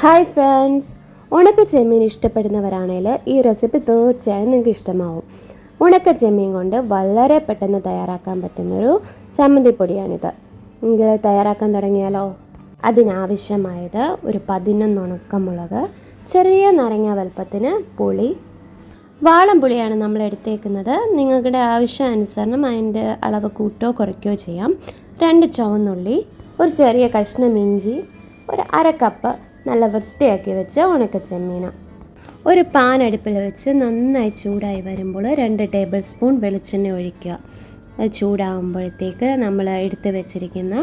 Hi friends ഉണക്ക ചെമ്മീൻ ഇഷ്ടപ്പെടുന്നവരാണെങ്കിൽ ഈ recipe തീർച്ചയായും നിങ്ങൾക്ക് ഇഷ്ടമാവും. ഉണക്ക ചെമ്മീൻ കൊണ്ട് വളരെ പെട്ടെന്ന് തയ്യാറാക്കാൻ പറ്റുന്നൊരു ചമ്മന്തിപ്പൊടിയാണിത്. എങ്കിൽ തയ്യാറാക്കാൻ തുടങ്ങിയാലോ? അതിനാവശ്യമായത് ഒരു പതിനൊന്ന് ഉണക്കമുളക് ചെറിയ നാരങ്ങ വലുപ്പത്തിന് പുളി. വാളം പുളിയാണ് നമ്മൾ എടുത്തേക്കുന്നത്. നിങ്ങളുടെ ആവശ്യാനുസരണം അതിന്റെ അളവ് കൂട്ടോ കുറയ്ക്കോ ചെയ്യാം. രണ്ട് ചുവന്നുള്ളി ഒരു ചെറിയ കഷ്ണം ഇഞ്ചി ഒരു അര കപ്പ് നല്ല വൃത്തിയാക്കി വെച്ച ഉണക്ക ചെമ്മീന ഒരു പാൻ അടുപ്പിൽ വെച്ച് നന്നായി ചൂടായി വരുമ്പോൾ രണ്ട് ടേബിൾ സ്പൂൺ വെളിച്ചെണ്ണ ഒഴിക്കുക. അത് ചൂടാകുമ്പോഴത്തേക്ക് നമ്മൾ എടുത്ത് വെച്ചിരിക്കുന്ന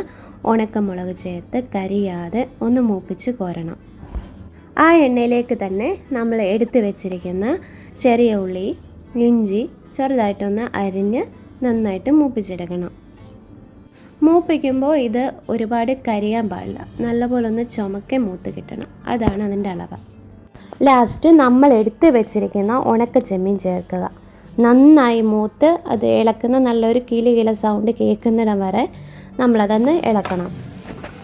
ഉണക്കമുളക് ചേർത്ത് കരിയാതെ ഒന്ന് മൂപ്പിച്ച് കോരണം. ആ എണ്ണയിലേക്ക് തന്നെ നമ്മൾ എടുത്തു വെച്ചിരിക്കുന്ന ചെറിയ ഉള്ളി ഇഞ്ചി ചെറുതായിട്ടൊന്ന് അരിഞ്ഞ് നന്നായിട്ട് മൂപ്പിച്ചെടുക്കണം. മൂപ്പിക്കുമ്പോൾ ഇത് ഒരുപാട് കരിയാൻ പാടില്ല. നല്ലപോലെ ഒന്ന് ചുമക്കെ മൂത്ത് കിട്ടണം. അതാണ് അതിന്റെ അളവ്. ലാസ്റ്റ് നമ്മൾ എടുത്ത് വെച്ചിരിക്കുന്ന ഉണക്ക ചെമ്മീൻ ചേർക്കുക. നന്നായി മൂത്ത് അത് ഇളക്കുന്ന നല്ലൊരു കിലി കില സൗണ്ട് കേൾക്കുന്നിടം വരെ നമ്മളതൊന്ന് ഇളക്കണം.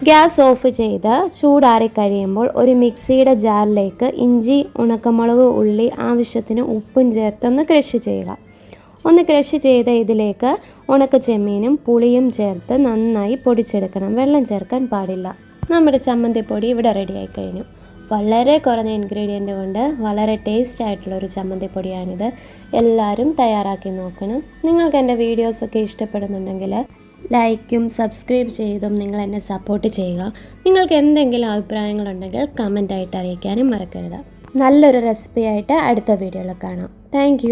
ഗ്യാസ് ഓഫ് ചെയ്ത് ചൂടാറി കഴിയുമ്പോൾ ഒരു മിക്സിയുടെ ജാറിലേക്ക് ഇഞ്ചി ഉണക്കമുളക് ഉള്ളി ആവശ്യത്തിന് ഉപ്പും ചേർത്തൊന്ന് ക്രഷ് ചെയ്യുക. ഒന്ന് ക്രഷ് ചെയ്ത ഇതിലേക്ക് ഉണക്ക ചെമ്മീനും പുളിയും ചേർത്ത് നന്നായി പൊടിച്ചെടുക്കണം. വെള്ളം ചേർക്കാൻ പാടില്ല. നമ്മുടെ ചമ്മന്തിപ്പൊടി ഇവിടെ റെഡിയായി കഴിഞ്ഞു. വളരെ കുറഞ്ഞ ഇൻഗ്രീഡിയന്റ് കൊണ്ട് വളരെ ടേസ്റ്റ് ആയിട്ടുള്ള ഒരു ചമ്മന്തിപ്പൊടിയാണിത്. എല്ലാവരും തയ്യാറാക്കി നോക്കണം. നിങ്ങൾക്ക് എന്റെ വീഡിയോസൊക്കെ ഇഷ്ടപ്പെടുന്നുണ്ടെങ്കിൽ ലൈക്കും സബ്സ്ക്രൈബ് ചെയ്തും നിങ്ങൾ എന്നെ സപ്പോർട്ട് ചെയ്യുക. നിങ്ങൾക്ക് എന്തെങ്കിലും അഭിപ്രായങ്ങളുണ്ടെങ്കിൽ കമന്റായിട്ട് അറിയിക്കാനും മറക്കരുത്. നല്ലൊരു റെസിപ്പി ആയിട്ട് അടുത്ത വീഡിയോയിൽ കാണാം. താങ്ക്